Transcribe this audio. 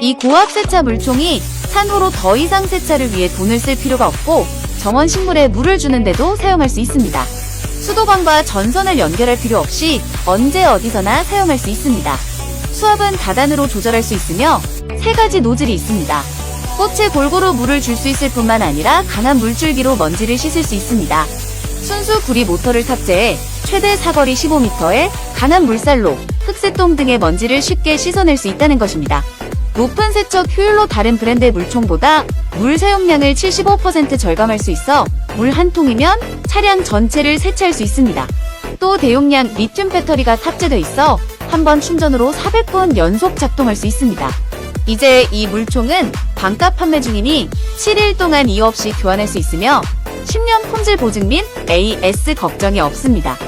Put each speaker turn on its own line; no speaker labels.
이 고압 세차 물총이 산후로 더 이상 세차를 위해 돈을 쓸 필요가 없고 정원 식물에 물을 주는데도 사용할 수 있습니다. 수도관과 전선을 연결할 필요 없이 언제 어디서나 사용할 수 있습니다. 수압은 다단으로 조절할 수 있으며 세 가지 노즐이 있습니다. 꽃에 골고루 물을 줄 수 있을 뿐만 아니라 강한 물줄기로 먼지를 씻을 수 있습니다. 순수 구리 모터를 탑재해 최대 사거리 15m에 강한 물살로 흑색동 등의 먼지를 쉽게 씻어낼 수 있다는 것입니다. 높은 세척 효율로 다른 브랜드의 물총보다 물 사용량을 75% 절감할 수 있어 물 한 통이면 차량 전체를 세차할 수 있습니다. 또 대용량 리튬 배터리가 탑재되어 있어 한 번 충전으로 400분 연속 작동할 수 있습니다. 이제 이 물총은 반가 판매 중이니 7일 동안 이유 없이 교환할 수 있으며 10년 품질 보증 및 AS 걱정이 없습니다.